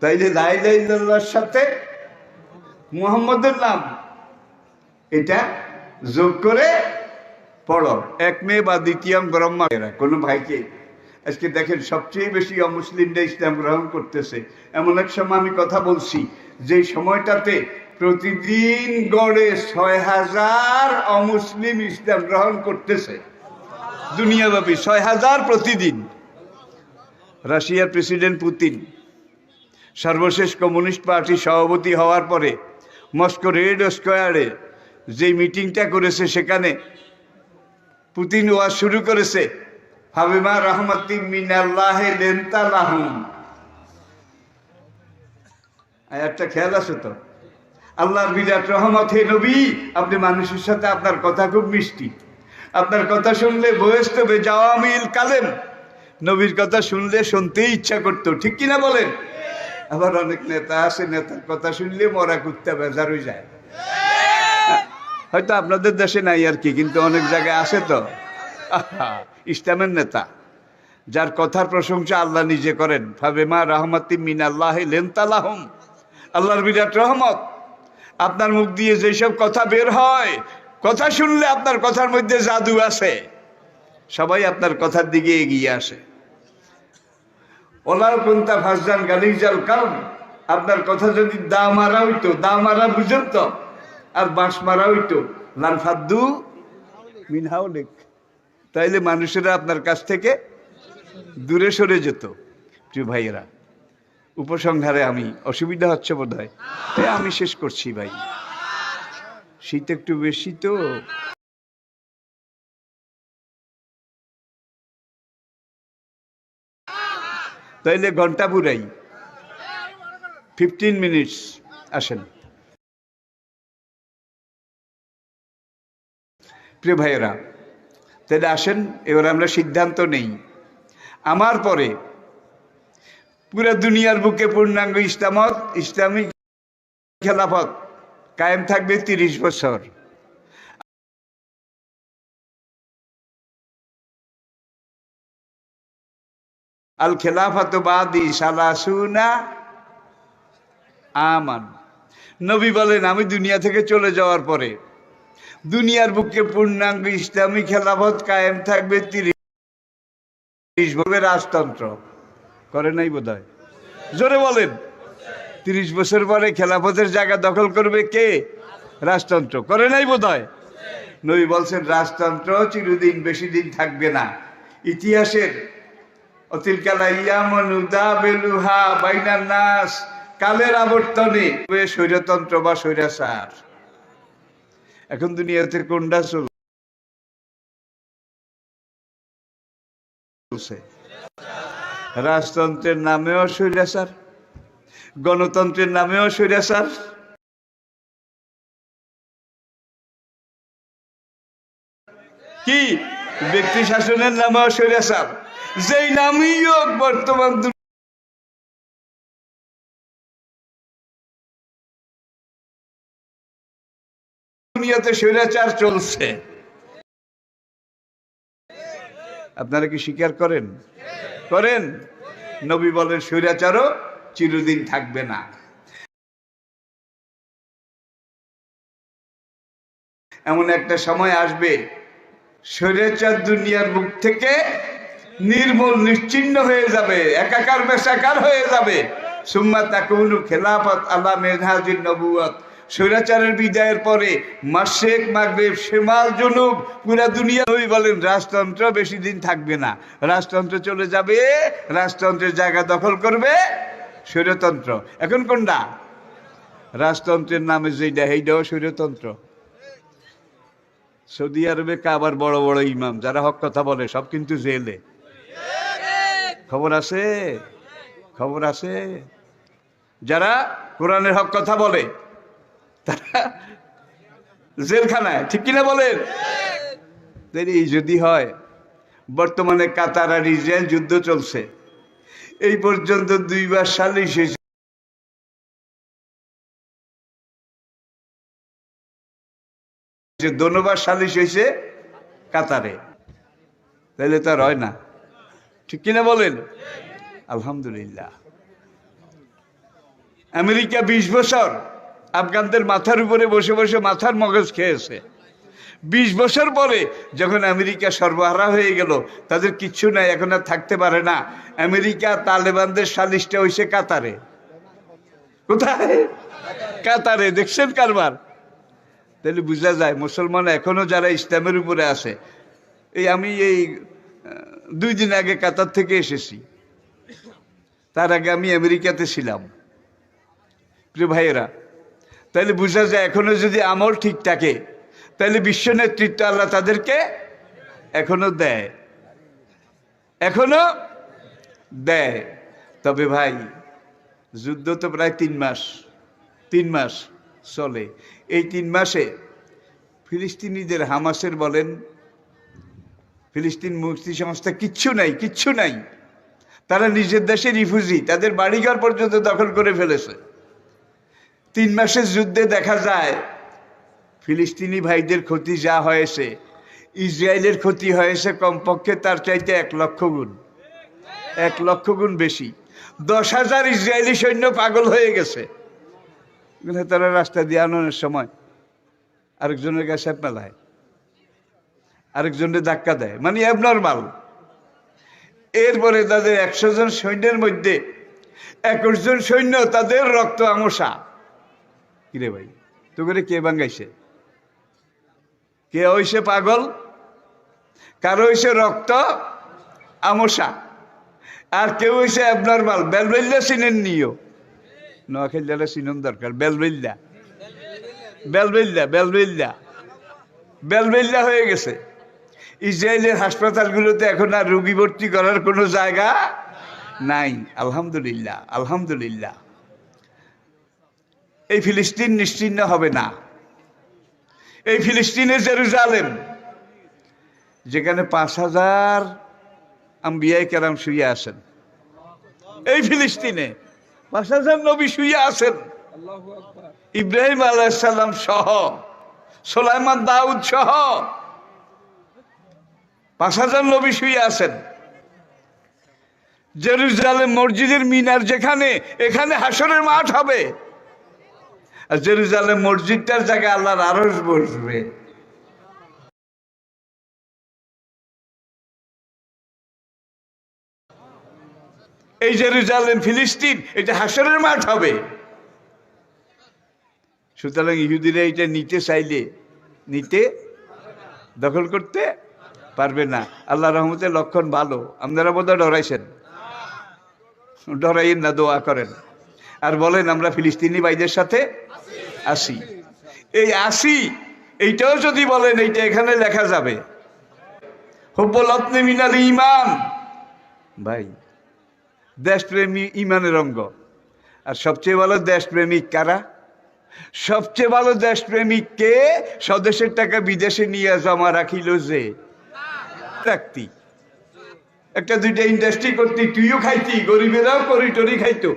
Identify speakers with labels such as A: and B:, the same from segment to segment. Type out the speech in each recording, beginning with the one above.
A: তাইলে সাথে মুহাম্মদের নাম। এটা যোগ করে পড়ো। এক মেয়ে বা ব্রহ্মা এরা কোনো ভাইকে। আজকে দেখেন, সবচেয়ে বেশি অমুসলিমরা ইসলাম গ্রহণ করতেছে। এমন এক সময় আমি কথা বলছি, যে সময়টাতে প্রতিদিন গড়ে ছয় হাজার অমুসলিম ইসলাম গ্রহণ করতেছে। দুনিয়াব্যাপী ছয় হাজার প্রতিদিন। রাশিয়ার প্রেসিডেন্ট পুতিন, সর্বশেষ কমিউনিস্ট পার্টির সভাপতি হওয়ার পরে মস্কো রেড স্কোয়ারে যে মিটিংটা করেছে সেখানে পুতিন ওয়াজ শুরু করেছে, হাবিমা রহমতি মিনাল্লাহে লেন্তালাহুম। একটা খেয়াল আছে তো? আল্লাহর বিরাট রহমত, হে নবী, আপনি মানুষের সাথে আপনার কথা খুব মিষ্টি। আপনার কথা শুনলে বয়স তবে জাওয়ামিল কালেম। নবীর কথা শুনলে শুনতেই ইচ্ছা করতো। ঠিক কিনা বলেন? আবার অনেক নেতা আছে, নেতার কথা শুনলে মরা কুত্তা বেজার হয়ে যায়। হয়তো আপনাদের দেশে নাই আর কি, কিন্তু অনেক জায়গায় আছে তো। ইসলামের নেতা। যার কথার প্রশংসা আল্লাহ নিজে করেন। ভাবে ফাবেমা রহমতি মিন আল্লাহ লেনতালাহম। আল্লাহর বিরাট রহমত। আপনার মুখ দিয়ে যেসব কথা বের হয়, কথা শুনলে আপনার কথার মধ্যে জাদু আছে। সবাই আপনার কথার দিকে এগিয়ে আসে। ওলার কোনটা ফাসজান গালিজাল কারণ আপনার কথা যদি দা মারা হইতো, দা মারা বুঝেন তো? আর বাঁশ মারা হইতো। লাল মিনহাও লেখ তাইলে মানুষেরা আপনার কাছ থেকে দূরে সরে যেত, প্রিয় ভাইয়েরা। উপসংহারে আমি, অসুবিধা হচ্ছে বোধ হয় তাই আমি শেষ করছি ভাই। শীত একটু বেশি তো। তাইলে ঘণ্টা পুরাই ফিফটিন মিনিটস আসেন। প্রিয় ভাইয়েরা তাহলে আসেন, এবার আমরা সিদ্ধান্ত নেই। আমার পরে পুরো দুনিয়ার বুকে পূর্ণাঙ্গ ইসলামত, ইসলামিক খেলাফত কায়েম থাকবে তিরিশ বছর। আল খেলাফত বাদি সালাসুনা আমান। নবী বলেন, আমি দুনিয়া থেকে চলে যাওয়ার পরে দুনিয়ার বুকে পূর্ণাঙ্গ ইসলামী খেলাফত কায়েম থাকবে তিরিশ ভাবে রাজতন্ত্র। করে নাই বোধ জোরে বলেন। তিরিশ বছর পরে খেলাফতের জায়গা দখল করবে কে? রাজতন্ত্র। করে নাই বোধ নবী বলছেন, রাজতন্ত্র চিরদিন বেশি দিন থাকবে না। ইতিহাসের অতিল কালা ইয়ামনুদা বেলুহা বাইনার নাস। কালের আবর্তনে। স্বৈরতন্ত্র বা স্বৈরাচার। এখন দুনিয়াতে কোনটা চলছে? রাজতন্ত্রের নামেও স্বৈরাচার। গণতন্ত্রের নামেও স্বৈরাচার। কি? ব্যক্তি শাসনের নামেও স্বৈরাচার। যেই নামই হোক, বর্তমান দুনিয়াতে স্বৈরাচার চলছে। আপনারা কি স্বীকার করেন? করেন। নবী বলেন, স্বৈরাচারও চিরদিন থাকবে না। এমন একটা সময় আসবে, স্বৈরাচার দুনিয়ার মুখ থেকে নির্মূল নিশ্চিন্ন হয়ে যাবে, একাকার বেসাকার হয়ে যাবে। সুম্মা তাকুনু খেলাফত আল্লাহ মেধাজির নবুয়ত স্বৈরাচারের বিদায়ের পরে মাসেক, মাগরেব, শেমাল, জনুব পুরা দুনিয়া নবী বলেন, রাজতন্ত্র বেশি দিন থাকবে না। রাজতন্ত্র চলে যাবে, রাজতন্ত্রের জায়গা দখল করবে স্বৈরতন্ত্র। এখন কোনটা? রাজতন্ত্রের নামে যেটা সেইটাও স্বৈরতন্ত্র। সৌদি আরবে কাবার বড় বড় ইমাম, যারা হক কথা বলে, সব কিন্তু জেলে। খবর আছে? খবর আছে? যারা কোরআনের হক কথা বলে, তারা জেলখানায়, ঠিক কিনা বলেন? এই যদি হয়, বর্তমানে কাতার আর ইসরায়েল যুদ্ধ চলছে। এই পর্যন্ত দুইবার সালিশ হয়েছে। দোনোবার সালিশ হয়েছে কাতারে তাহলে তার হয় না। ঠিক কিনা বলেন? আলহামদুলিল্লাহ। আমেরিকা বিশ বছর আফগানদের মাথার উপরে বসে বসে মাথার মগজ খেয়েছে। বিশ বছর পরে যখন আমেরিকা সর্বহারা হয়ে গেল তাদের কিচ্ছু নাই এখন আর থাকতে পারে না। আমেরিকা তালেবানদের সালিশটা হয়েছে কাতারে। কোথায়? কাতারে দেখছেন কারবার? তাহলে বোঝা যায় মুসলমান এখনও যারা ইসলামের উপরে আছে এই আমি এই দুই দিন আগে কাতার থেকে এসেছি। তার আগে আমি আমেরিকাতে ছিলাম। প্রিয় ভাইয়েরা, তাহলে বোঝা যায় এখনও যদি আমল ঠিক থাকে, তাহলে বিশ্ব নেতৃত্ব আল্লাহ তাদেরকে এখনও দেয়। এখনও দেয়। তবে ভাই, যুদ্ধ তো প্রায় তিন মাস তিন মাস চলে। এই তিন মাসে ফিলিস্তিনিদের হামাসের বলেন ফিলিস্তিন মুক্তি সংস্থা কিচ্ছু নাই কিচ্ছু নাই। তারা নিজের দেশে রিফিউজি, তাদের বাড়িঘর পর্যন্ত দখল করে ফেলেছে। তিন মাসের যুদ্ধে দেখা যায়, ফিলিস্তিনি ভাইদের ক্ষতি যা হয়েছে, ইসরায়েলের ক্ষতি হয়েছে কমপক্ষে তার চাইতে এক লক্ষ গুণ। এক লক্ষ গুণ বেশি। দশ হাজার ইসরায়েলি সৈন্য পাগল হয়ে গেছে। তারা রাস্তা দিয়ে আনানোর সময় আরেকজনের কাছে মেলায়। আরেকজনের ধাক্কা দেয়। মানে অ্যাবনর্মাল এরপরে তাদের একশো জন সৈন্যের মধ্যে একুশ জন সৈন্য তাদের রক্ত আমসা। কিরে ভাই তো করে কে বাঙ্গাইছে কে হইছে পাগল? কারও হইছে রক্ত আমসা? আর কেউ হইছে অ্যাবনর্মাল বেলবেল্লা চিনেন নিও। নোয়াখাইলা চিনন দরকার। বেলবেল্লা। বেলবেল্লা বেলবেল্লা। বেলবেল্লা হয়ে গেছে। ইসরায়েলের হাসপাতালগুলোতে এখন আর রোগী ভর্তি করার কোনো জায়গা নাই। আলহামদুলিল্লাহ আলহামদুলিল্লাহ। এই ফিলিস্তিন নিশ্চিন্ন হবে না। এই ফিলিস্তিনের জেরুজালেম, যেখানে পাঁচ হাজার আম্বিয়াই কেরাম শুয়ে আছেন। এই ফিলিস্তিনে পাঁচ হাজার নবী শুয়ে আছেন। ইব্রাহিম আলাইসাল্লাম সহ, সোলাইমান দাউদ সহ পাঁচ হাজার নবী শুয়ে আছেন। জেরুজালেম মসজিদের মিনার যেখানে, এখানে হাসরের মাঠ হবে। আর জেরুজালেম মসজিদটার জায়গায় আল্লাহর আরস বসবে। এই জেরুজালেম, ফিলিস্তিন, এটা হাসরের মাঠ হবে। সুতরাং ইহুদিরা এটা নিতে চাইলে, নিতে দখল করতে পারবে না। আল্লাহ রহমতের লক্ষণ ভালো। আপনারা বোধহয় ডরাইছেন। ডরাইয়েন না, দোয়া করেন। আর বলেন, আমরা ফিলিস্তিনি ভাইদের সাথে আসি। এই আসি, এইটাও যদি বলেন, এইটা এখানে লেখা যাবে। হুব্বলত্নে মিনাল ইমান ভাই, দেশপ্রেমী ইমানের অঙ্গ। আর সবচেয়ে ভালো দেশপ্রেমিক কারা? সবচেয়ে ভালো দেশপ্রেমিককে স্বদেশের টাকা বিদেশে নিয়ে জমা রাখিল যে। রাখতি একটা দুইটা ইন্ডাস্ট্রি করতি, তুইও খাইতি, গরিবেরাও করি টরি খাইতো।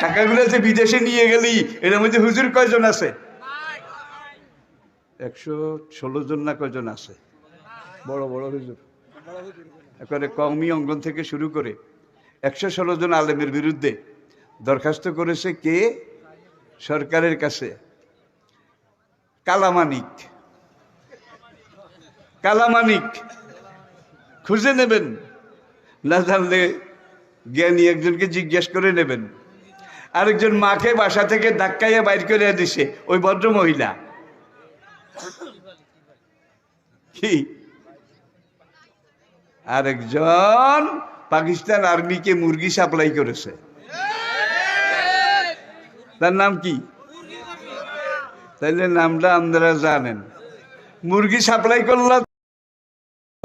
A: টাকাগুলো যে বিদেশে নিয়ে গেলি এর মধ্যে হুজুর কয়জন আছে? একশো ষোলো জন না কয়জন আছে? বড় বড় হুজুর। একেবারে কওমি অঙ্গন থেকে শুরু করে একশো ষোলো জন আলেমের বিরুদ্ধে দরখাস্ত করেছে কে? সরকারের কাছে। কালামানিক। কালামানিক। খুঁজে নেবেন। না জানলে জ্ঞানী একজনকে জিজ্ঞেস করে নেবেন। আরেকজন মাকে বাসা থেকে ধাক্কাইয়া বাইর করে দিছে, ওই ভদ্র মহিলা কি? আরেকজন পাকিস্তান আর্মিকে মুরগি সাপ্লাই করেছে। তার নাম কি? তাইলে নামটা আপনারা জানেন। মুরগি সাপ্লাই করলাম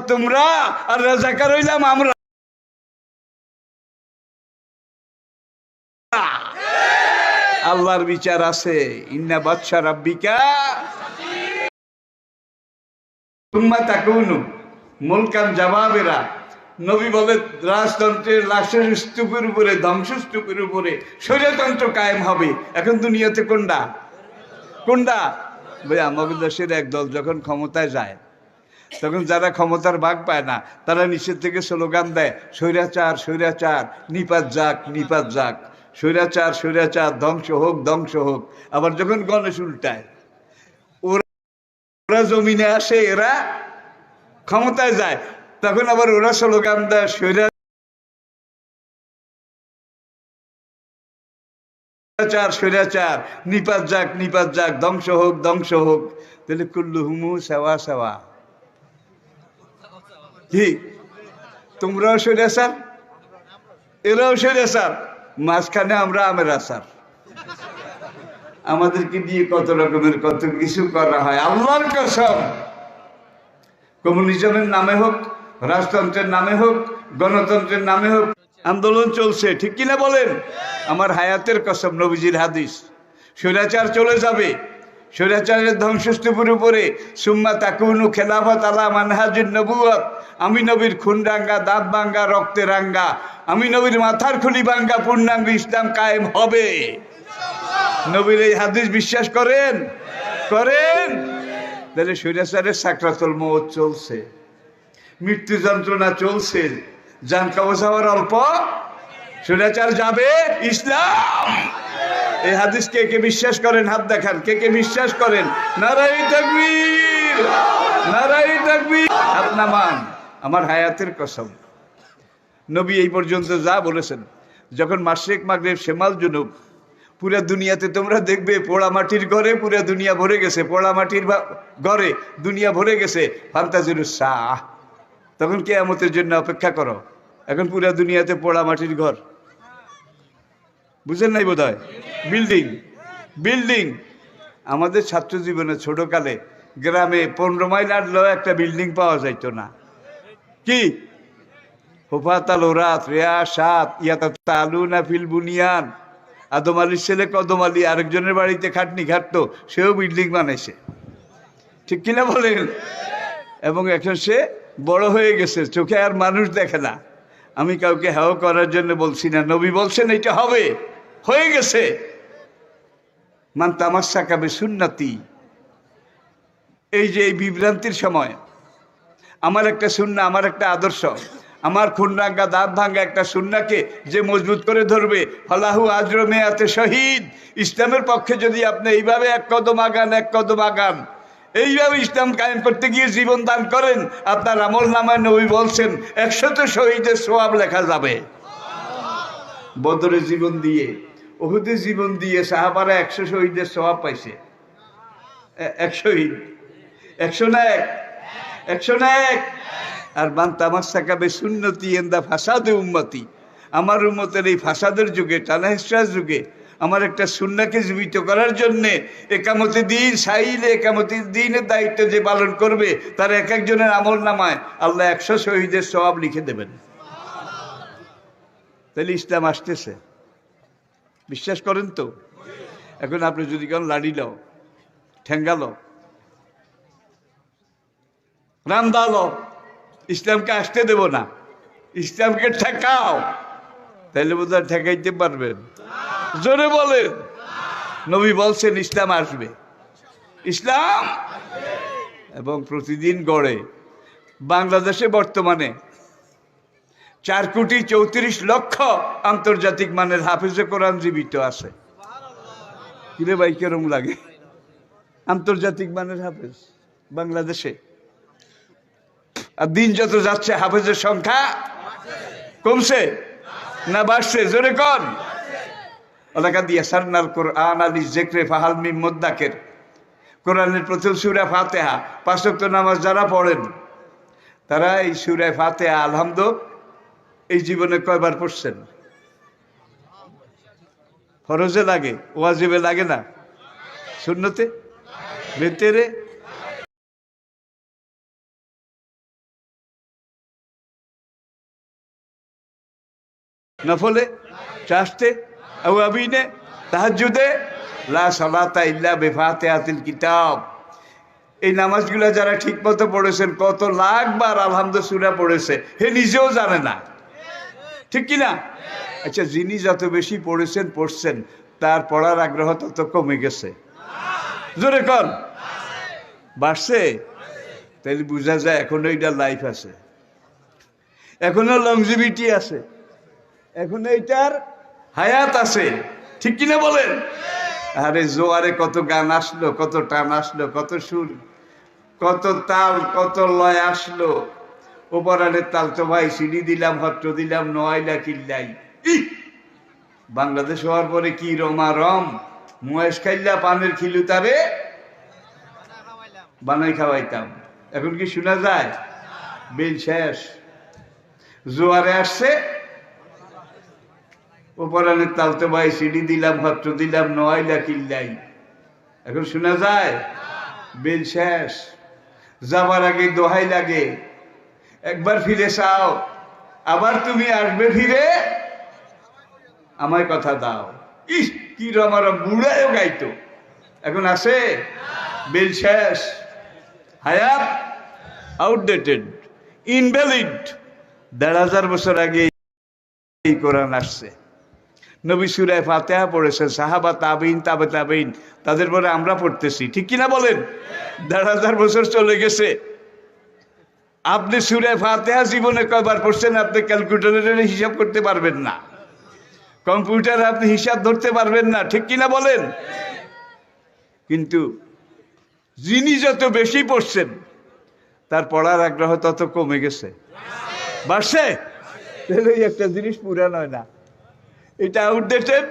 A: তোমরা আর রাজাকার হইলাম আমরা। আল্লাহর বিচার আছে। ইন্না বাদশা রাব্বিকা। তুম্মা তাকুনু। মুলকান জবাবেরা। নবী বলে, রাজতন্ত্রের লাশের স্তূপের উপরে, ধ্বংসস্তূপের উপরে স্বৈরতন্ত্র কায়েম হবে। এখন দুনিয়াতে কোনটা? কোনটা? ভাই আমাদের দেশের একদল যখন ক্ষমতায় যায় তখন যারা ক্ষমতার ভাগ পায় না, তারা নিচের থেকে স্লোগান দেয়, স্বৈরাচার স্বৈরাচার, নিপাত যাক নিপাত যাক, স্বৈরাচার স্বৈরাচার, ধ্বংস হোক ধ্বংস হোক। আবার যখন গণেশ উল্টায়, ওরা জমিনে আসে, এরা ক্ষমতায় যায়। তখন আবার ওরা স্লোগান দেয় স্বৈরা স্বৈরাচার স্বৈরাচার, নিপাত যাক নিপাত যাক, ধ্বংস হোক ধ্বংস হোক। তাহলে কুল্লু হুমু সেওয়া সেওয়া। কি তোমরাও স্বৈরাচার এরাও স্বৈরাচার মাঝখানে আমরা আমের আচার আমাদেরকে দিয়ে কত রকমের কত কিছু করা হয়। আল্লাহর কসম। কমিউনিজমের নামে হোক, রাজতন্ত্রের নামে হোক, গণতন্ত্রের নামে হোক, আন্দোলন চলছে। ঠিক কিনা বলেন? আমার হায়াতের কসম, নবীজির হাদিস। স্বৈরাচার চলে যাবে। স্বৈরাচারের ধ্বংসস্তূপের উপরে, সুম্মা তাকুনু খেলাফত আলা মানহাজুন নবুয়ত আমি নবীর খুন রাঙ্গা দাঁত ভাঙ্গা, রক্তে রাঙ্গা। আমি নবীর মাথার খুলি ভাঙ্গা, পূর্ণাঙ্গ ইসলাম কায়েম হবে। নবীর এই হাদিস বিশ্বাস করেন? করেন? তাহলে স্বৈরাচারের সাকরাতল মত চলছে। মৃত্যু যন্ত্রণা চলছে। যান কবজ হওয়ার অল্প স্বৈরাচার যাবে ইসলাম। এই হাদিস কে কে বিশ্বাস করেন? হাত দেখান। কে কে বিশ্বাস করেন? নারাই তাকবীর। নারাই তাকবীর। হাত নামান। আমার হায়াতের কসম। নবী এই পর্যন্ত যা বলেছেন, যখন মাসিক মাগরেব, শেমাল, জুনুব, পুরা দুনিয়াতে তোমরা দেখবে, পোড়া মাটির ঘরে পুরা দুনিয়া ভরে গেছে, পোড়া মাটির ঘরে দুনিয়া ভরে গেছে ফান্তাজুর শাহ তখন কেয়ামতের জন্য অপেক্ষা করো। এখন পুরা দুনিয়াতে পোড়া মাটির ঘর। বুঝেন নাই বোধ বিল্ডিং বিল্ডিং আমাদের ছাত্র জীবনে ছোটকালে গ্রামে পনেরো মাইল আটলেও একটা বিল্ডিং পাওয়া যাইতো না। কি? হুফাতাল ওরাত রেয়া সাত, ইয়াতা তালু না ফিল বুনিয়ান। আদম আলীর ছেলে কদম আলী আরেকজনের বাড়িতে খাটনি খাটতো, সেও বিল্ডিং বানাইছে। ঠিক কিনা বলেন? এবং এখন সে বড় হয়ে গেছে, চোখে আর মানুষ দেখে না। আমি কাউকে হেও করার জন্য বলছি না। নবী বলছেন, এটা হবে। হয়ে গেছে। মান তামাশা কাবে সুন্নাতি। এই যে এই বিভ্রান্তির সময়, আমার একটা সুন্না, আমার একটা আদর্শ। আমার খুনরাঙ্গা দাঁত ভাঙ্গা একটা সুন্নাকে যে মজবুত করে ধরবে, ফলাহু আজরমে আতে শহীদ। ইসলামের পক্ষে যদি আপনি এইভাবে এক কদম আগান, এক কদম আগান এইভাবে ইসলাম কায়েম করতে গিয়ে জীবন দান করেন, আপনার আমল নামায় নবী বলছেন একশত শহীদের সোয়াব লেখা যাবে। বদরে জীবন দিয়ে, ওহুদে জীবন দিয়ে সাহাবারা একশো শহীদের সোয়াব পাইছে। এক শহীদ। একশো না এক? একশো না এক? আর মান তামাশা কাবে সুন্নতি এন্দা ফাসাদে উম্মতি। আমার উম্মতের এই ফাসাদের যুগে টানাহিস্টার যুগে আমার একটা সুন্নাকে জীবিত করার জন্যে একামতি দিন, সাইলে একামতি দিনের দায়িত্ব যে পালন করবে, তার এক একজনের আমল নামায় আল্লাহ একশো শহীদের সবাব লিখে দেবেন। তাহলে ইসলাম আসতেছে। বিশ্বাস করেন তো? এখন আপনি যদি কেন লাড়ি লও, ঠেঙ্গা লও রামদালো ইসলামকে আসতে দেব না। ইসলামকে ঠেকাও, তাহলে বোধহয় ঠেকাইতে পারবেন। জোরে বলেন। নবী বলছেন, ইসলাম আসবে। ইসলাম? এবং প্রতিদিন গড়ে। বাংলাদেশে বর্তমানে চার কোটি চৌত্রিশ লক্ষ আন্তর্জাতিক মানের হাফিজে কোরআন জীবিত আছে। কিরে ভাই, কেরম লাগে? আন্তর্জাতিক মানের হাফেজ বাংলাদেশে। আর দিন যত যাচ্ছে, হাফেজের সংখ্যা কমছে না বাড়ছে? জোরে কন। এলাকা দিয়ে সান্নার কোরআন আলী জেকরে ফাহাল মিম মোদ্দাকের। কোরআনের প্রথম সুরা ফাতেহা পাঁচক্ত নামাজ যারা পড়েন, তারা এই সুরায় ফাতেহা আলহামদ, এই জীবনে কয়বার পড়ছেন? ফরজে লাগে, ওয়াজিবে লাগে না? শূন্যতে ভেতরে? নফলে? চাষতে? আবিনে তাহাজুদে লা সালাতা ইল্লা বেফাতিহাতিল কিতাব। এই নামাজগুলো যারা ঠিকমতো পড়েছেন, কত লাখ বার আলহামদুল সুরা পড়েছে, হে নিজেও জানে না। ঠিক কি না? আচ্ছা যিনি যত বেশি পড়েছেন, পড়ছেন, তার পড়ার আগ্রহ তত কমে গেছে। জোরে কন। বাড়ছে? তাহলে বোঝা যায়, এখনও এটা লাইফ আছে। এখনও লংজিভিটি আছে। এখন এইটার হায়াত আছে। ঠিক কিনা বলেন? আরে জোয়ারে কত গান আসলো, কত টান আসলো, কত সুর, কত তাল, কত লয় আসলো। ওপরানের তাল তো ভাই সিঁড়ি দিলাম, হট্ট দিলাম নয়লা কিল্লাই! বাংলাদেশ হওয়ার পরে কি রমা রম মুয়েস খাইলা পানের খিলু তারে বানাই খাওয়াইতাম। এখন কি শোনা যায়? বিল শেষ। জোয়ারে আসছে? ওপরানের তালতে ভাই সিডি দিলাম হট্ট দিলাম নয়লা কিল্লাই এখন শোনা যায়? বিল শেষ। যাবার আগে দোহাই লাগে। একবার ফিরে চাও। আবার তুমি আসবে ফিরে? আমায় কথা দাও। ইস, কি রমার বুড়ায়ও গাইতো। এখন আছে? বিল শেষ। হায়াত? আউটডেটেড। ইনভ্যালিড। দেড় হাজার বছর আগে এই কোরআন আসছে। নবী সুরায় ফাতেহা পড়েছেন, সাহাবা তাবিন তাবে তাবিন তাদের পরে আমরা পড়তেছি। ঠিক কিনা বলেন? দেড় হাজার বছর চলে গেছে। আপনি সুরায় ফাতেহা জীবনে কয়বার পড়ছেন আপনি ক্যালকুলেটরে হিসাব করতে পারবেন না। কম্পিউটারে আপনি হিসাব ধরতে পারবেন না, ঠিক কিনা বলেন? কিন্তু যিনি যত বেশি পড়ছেন, তার পড়ার আগ্রহ তত কমে গেছে। বাড়ছে? একটা জিনিস পুরান হয় না। এটা আউটডেটেড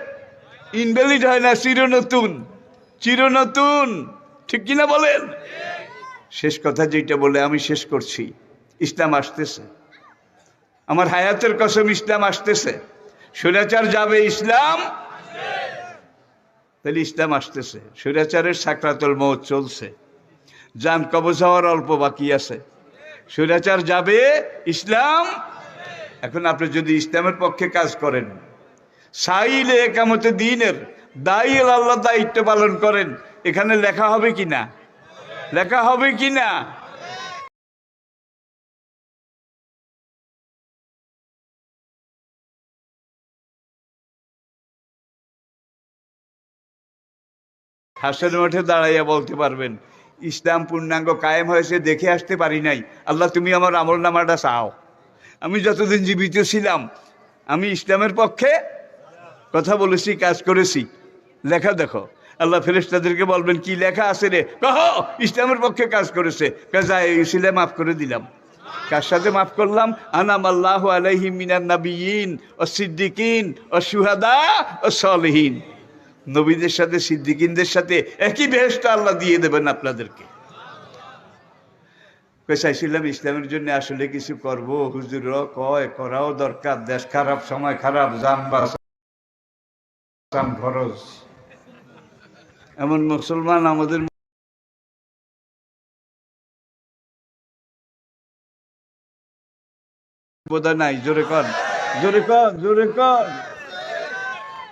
A: ইনভ্যালিড হয় না, চিরনতুন। চিরনতুন। ঠিক কিনা বলেন? শেষ কথা যেটা বলে আমি শেষ করছি। ইসলাম আসতেছে। আমার হায়াতের কসম, ইসলাম আসতেছে। স্বৈরাচার যাবে ইসলাম? তাহলে ইসলাম আসতেছে। স্বৈরাচারের সাকরাতল মত চলছে। যান কবজ হওয়ার অল্প বাকি আছে। স্বৈরাচার যাবে ইসলাম? এখন আপনি যদি ইসলামের পক্ষে কাজ করেন সাইলে একামতে দিনের দায়ী আল্লাহ দায়িত্ব পালন করেন। এখানে লেখা হবে কি না? লেখা হবে কি না? হাসের মাঠে দাঁড়াইয়া বলতে পারবেন, ইসলাম পূর্ণাঙ্গ কায়েম হয়েছে, দেখে আসতে পারি নাই। আল্লাহ, তুমি আমার আমল নামাটা চাও। আমি যতদিন জীবিত ছিলাম, আমি ইসলামের পক্ষে কথা বলেছি, কাজ করেছি। লেখা দেখো। আল্লাহ ফেরেস্তাদেরকে বলবেন, কি লেখা আছে রে? কহ, ইসলামের পক্ষে কাজ করেছে। কাজা ইসলে মাফ করে দিলাম। কার সাথে মাফ করলাম? আনাম আল্লাহ মিনান নাবিয়িন ও সিদ্দিকিন ও সুহাদা ও সলহীন। নবীদের সাথে, সিদ্দিকিনদের সাথে একই বেহেস্ত আল্লাহ দিয়ে দেবেন আপনাদেরকে। চাইছিলাম ইসলামের জন্য আসলে কিছু করব। হুজুর কয়, করাও দরকার, দেশ খারাপ, সময় খারাপ, যান বাঁচান খরচ। এমন মুসলমান আমাদের নাই। জোরে কর জোরে কর জোরে কর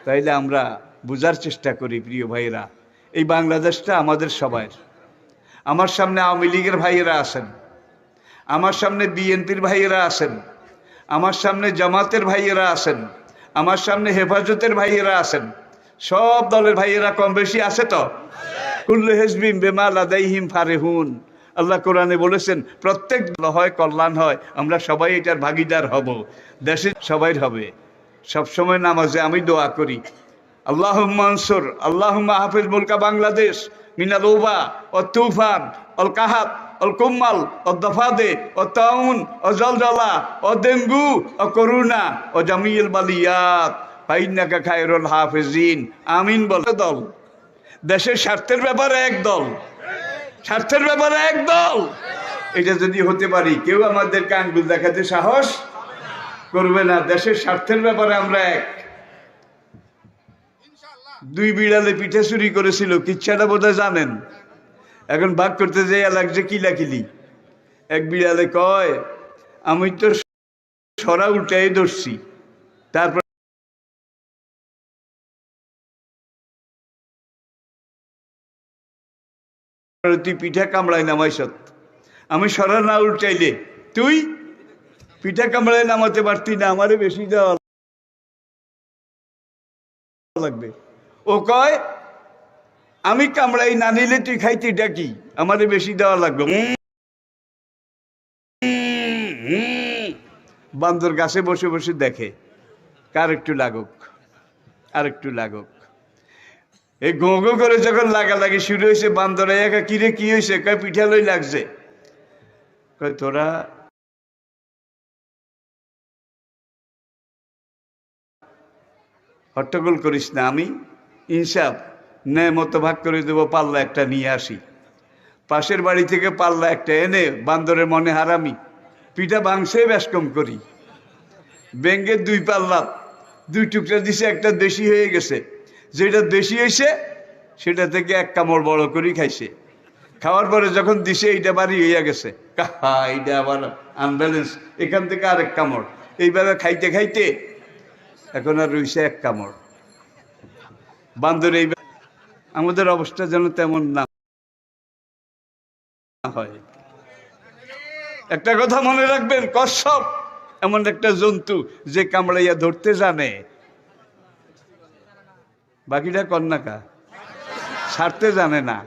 A: তাইলে আমরা বুঝার চেষ্টা করি প্রিয় ভাইয়েরা। এই বাংলাদেশটা আমাদের সবার আমার সামনে আওয়ামী লীগের ভাইয়েরা আছেন। আমার সামনে বিএনপির ভাইয়েরা আছেন। আমার সামনে জামাতের ভাইয়েরা আছেন। আমার সামনে হেফাজতের ভাইয়েরা আছেন। সব দলের ভাইয়েরা কম বেশি আছে তো? কুল্লু হেজবিম বেমাল আদাইহিম ফারেহুন। আল্লাহ কোরআনে বলেছেন, প্রত্যেক দল হয়, কল্যাণ হয়, আমরা সবাই এটার ভাগিদার হব। দেশে সবাই হবে। সবসময় নামাজে আমি দোয়া করি। আল্লাহ মানসুর আল্লাহ হাফিজ মুলকা বাংলাদেশ, মিনাল ওবা ও তুফান, অল কাহাত অল কুম্মাল ও দফাদে ও তাউন ও জলজলা ও ডেঙ্গু ও করুণা ও জামিল বালিয়াত। ফাইনাকা খায়রুল হাফিজিন। আমিন বলে দল। দেশের স্বার্থের ব্যাপারে এক দল। স্বার্থের ব্যাপারে এক দল। এটা যদি হতে পারি, কেউ আমাদেরকে আঙ্গুল দেখাতে সাহস করবে না। দেশের স্বার্থের ব্যাপারে আমরা এক। দুই বিড়ালে পিঠে চুরি করেছিল, কিচ্ছাটা বোধহয় জানেন। এখন ভাগ করতে যাই লাগছে কিলাকিলি এক বিড়ালে কয়, আমি তো সরা উল্টাই ধরছি। তারপর তুই পিঠা কামড়াই নামাইছত আমি সরা না উল্টাইলে তুই পিঠা কামড়াই নামাতে পারতি না, আমারে বেশি দেওয়া লাগবে। ও কয় আমি কামড়াই না নিলে তুই খাইতে ডাকি। আমারে বেশি দেওয়া লাগবে। বান্দর গাছে বসে বসে দেখে কার একটু লাগুক আর একটু লাগুক। এই গো গো করে যখন লাগা লাগালাগি শুরু হয়েছে বান্দরে একা কিরে কি হয়েছে? কয় পিঠালই লাগছে। কয় তোরা হট্টগোল করিস না আমি ইনসাফ। ন্যায় মতো ভাগ করে দেবো, পাল্লা একটা নিয়ে আসি। পাশের বাড়ি থেকে পাল্লা একটা এনে বান্দরের মনে হারামি, পিঠা বাংশে ব্যাসকম করি। ব্যাঙ্গের দুই পাল্লা, দুই টুকরা দিছে, একটা দেশি হয়ে গেছে। যেটা দেশি হয়েছে সেটা থেকে এক কামড় বড় করি খাইছে। খাওয়ার পরে যখন দিছে, এইটা বাড়ি হইয়া গেছে। এইটা আবার আনব্যালেন্স এখান থেকে আরেক কামড়। এইভাবে খাইতে খাইতে এখন আর রইছে এক কামড়। বান্দর এই আমাদের অবস্থা যেন তেমন না হয়। একটা কথা মনে রাখবেন কশ্যপ এমন একটা জন্তু যে কামড়াইয়া ধরতে জানে। বাকিটা কন্যাকা ছাড়তে জানে না।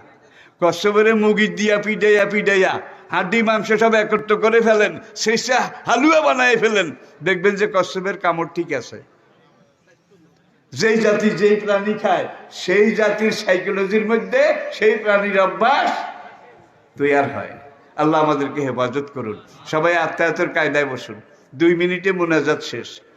A: কশ্যপের মুগি দিয়া পিডাইয়া পিডাইয়া হাড্ডি মাংস সব একত্র করে ফেলেন, শেষে হালুয়া বানায় ফেলেন। দেখবেন যে কশ্যপের কামড় ঠিক আছে। যেই জাতি যেই প্রাণী খায়, সেই জাতির সাইকোলজির মধ্যে সেই প্রাণীর অভ্যাস তৈয়ার হয়। আল্লাহ আমাদেরকে হেফাজত করুন। সবাই আত্মায়াতের কায়দায় বসুন। দুই মিনিটে মোনাজাত শেষ।